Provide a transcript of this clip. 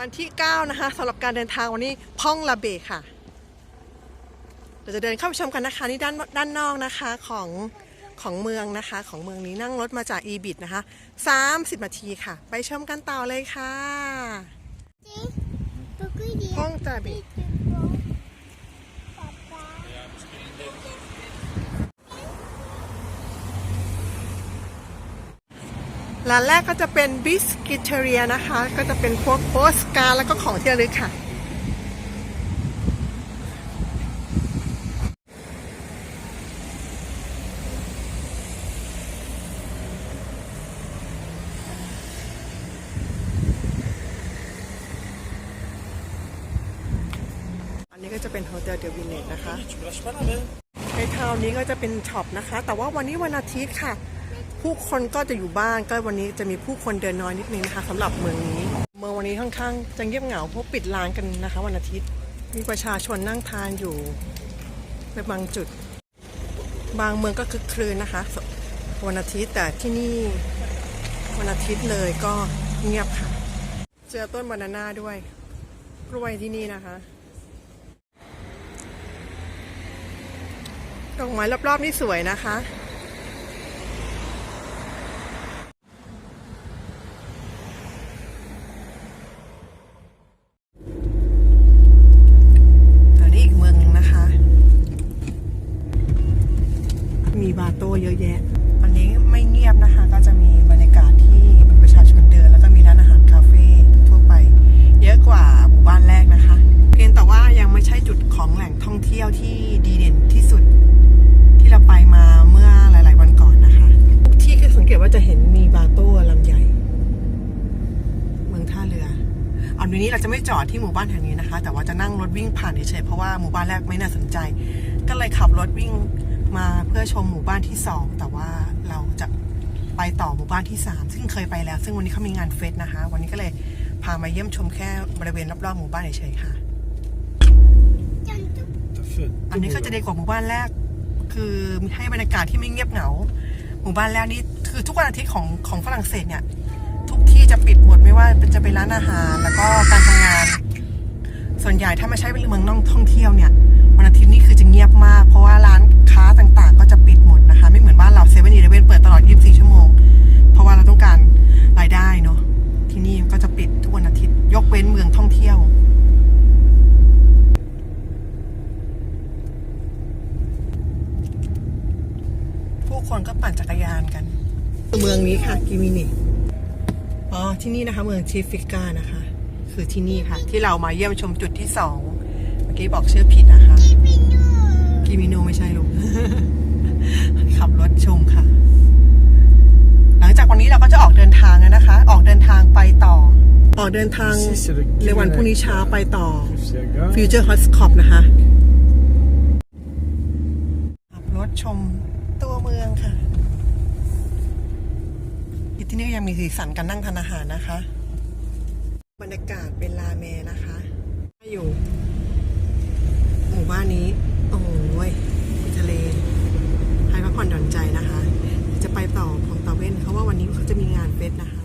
วันที่ 9 นะคะสำหรับการเดินทางวันนี้พ่องลาเบค่ะ เราจะเดินเข้าไปชมกันนะคะนี่ด้านด้านนอกนะคะของของเมืองนะคะ ของเมืองนี้นั่งรถมาจากอีบิดนะคะ 30 นาทีค่ะ ไปชมกันต่อเลยค่ะ ห้องตาบิ ร้านแรกก็จะเป็นบิสกิเทเรียนะคะ ก็จะเป็นพวกโปสการ์ดแล้วก็ของที่ระลึกค่ะ อันนี้ก็จะเป็นโฮเทลเดวินเนตนะคะ Tu me lâches pas la main ในทาวน์นี้ก็จะเป็นช็อปนะคะ แต่ว่าวันนี้วันอาทิตย์ค่ะ ผู้คนก็จะอยู่บ้านก็วันนี้จะมีผู้คนเดินน้อยนิดนึงนะคะสำหรับเมืองนี้ เมืองวันนี้ค่อนข้างจะเงียบเหงาเพราะปิดร้านกันนะคะ วันอาทิตย์ มีประชาชนนั่งทานอยู่ในบางจุด บางเมืองก็คึกครืนนะคะ วันอาทิตย์แต่ที่นี่วันอาทิตย์เลยก็เงียบค่ะ เจอต้นบานาน่าด้วยกล้วยที่นี่นะคะดอกไม้รอบๆนี่สวยนะคะ อันนี้อีกเมืองหนึงนะคะ มีบาโต้เยอะแยะ อันนี้ไม่เงียบนะคะ ก็จะมีบรรยากาศที่ประชาชนเดิน แล้วก็มีร้านอาหารคาเฟ่ทั่วไป เยอะกว่าหมู่บ้านแรกนะคะ เพียงแต่ว่ายังไม่ใช่จุดของแหล่งท่องเที่ยวที่ดีเด่นที่สุด ที่เราไปมาเมื่อหลาย ๆ วันก่อนนะคะทุกที่ก็สังเกตว่าจะเห็นมีบาโต้ลำใหญ่ เมืองท่าเรือเอาวันนี้เราจะไม่จอดที่หมู่บ้านแห่งนี้นะคะ แต่ว่าจะนั่งรถวิ่งผ่านเฉยๆเพราะว่าหมู่บ้านแรกไม่น่าสนใจ ก็เลยขับรถวิ่งมาเพื่อชมหมู่บ้านที่สองแต่ว่าเราจะไปต่อหมู่บ้านที่สามซึ่งเคยไปแล้ว ซึ่งวันนี้เขามีงานเฟสนะคะ วันนี้ก็เลยพามาเยี่ยมชมแค่บริเวณรอบๆหมู่บ้านเฉยๆค่ะ อันนี้ก็จะดีกว่าหมู่บ้านแรก คือให้บรรยากาศที่ไม่เงียบเหงา หมู่บ้านแรกนี่ คือทุกวันอาทิตย์ของของฝรั่งเศสเนี่ย ทุกที่จะปิดหมดไม่ว่าจะเป็นร้านอาหาร แล้วก็การทำงาน ส่วนใหญ่ถ้าไม่ใช่เป็นเมืองน่องท่องเที่ยวเนี่ยวันอาทิตย์นี่คือจะเงียบมาก เพราะว่าร้านค้าต่างๆ ก็จะปิดหมดนะคะ ไม่เหมือนบ้านเราเซเว่นอีเลเว่นเปิดตลอด 24 ชั่วโมง เพราะว่าเราต้องการรายได้เนาะที่นี่ก็จะปิดทุกวันอาทิตย์ ยกเว้นเมืองท่องเที่ยวผู้คนก็ปั่นจักรยานกัน เมืองนี้ค่ะกิมินิอ๋อที่นี่นะคะเมืองชิฟิก้านะคะ คือที่นี่ค่ะ ที่เรามาเยี่ยมชมจุดที่สองเมื่อกี้บอกชื่อผิดนะคะกิมิโนไม่ใช่ลูกขับรถชมค่ะ หลังจากวันนี้เราก็จะออกเดินทางนะคะ ออกเดินทางไปต่อ ออกเดินทางในวันพรุ่งนี้เช้าไปต่อฟิวเจอร์ฮอสคอปนะคะขับรถชมตัวเมืองค่ะ นี่ยังมีสีสันการนั่งทานอาหารนะคะ บรรยากาศเป็นลาเมนะคะอยู่ หมู่บ้านนี้ โอ้ยทะเลให้พักผ่อนหย่อนใจนะคะ จะไปต่อของตาเว้นเพราะว่าวันนี้เขาจะมีงานเฟสนะคะ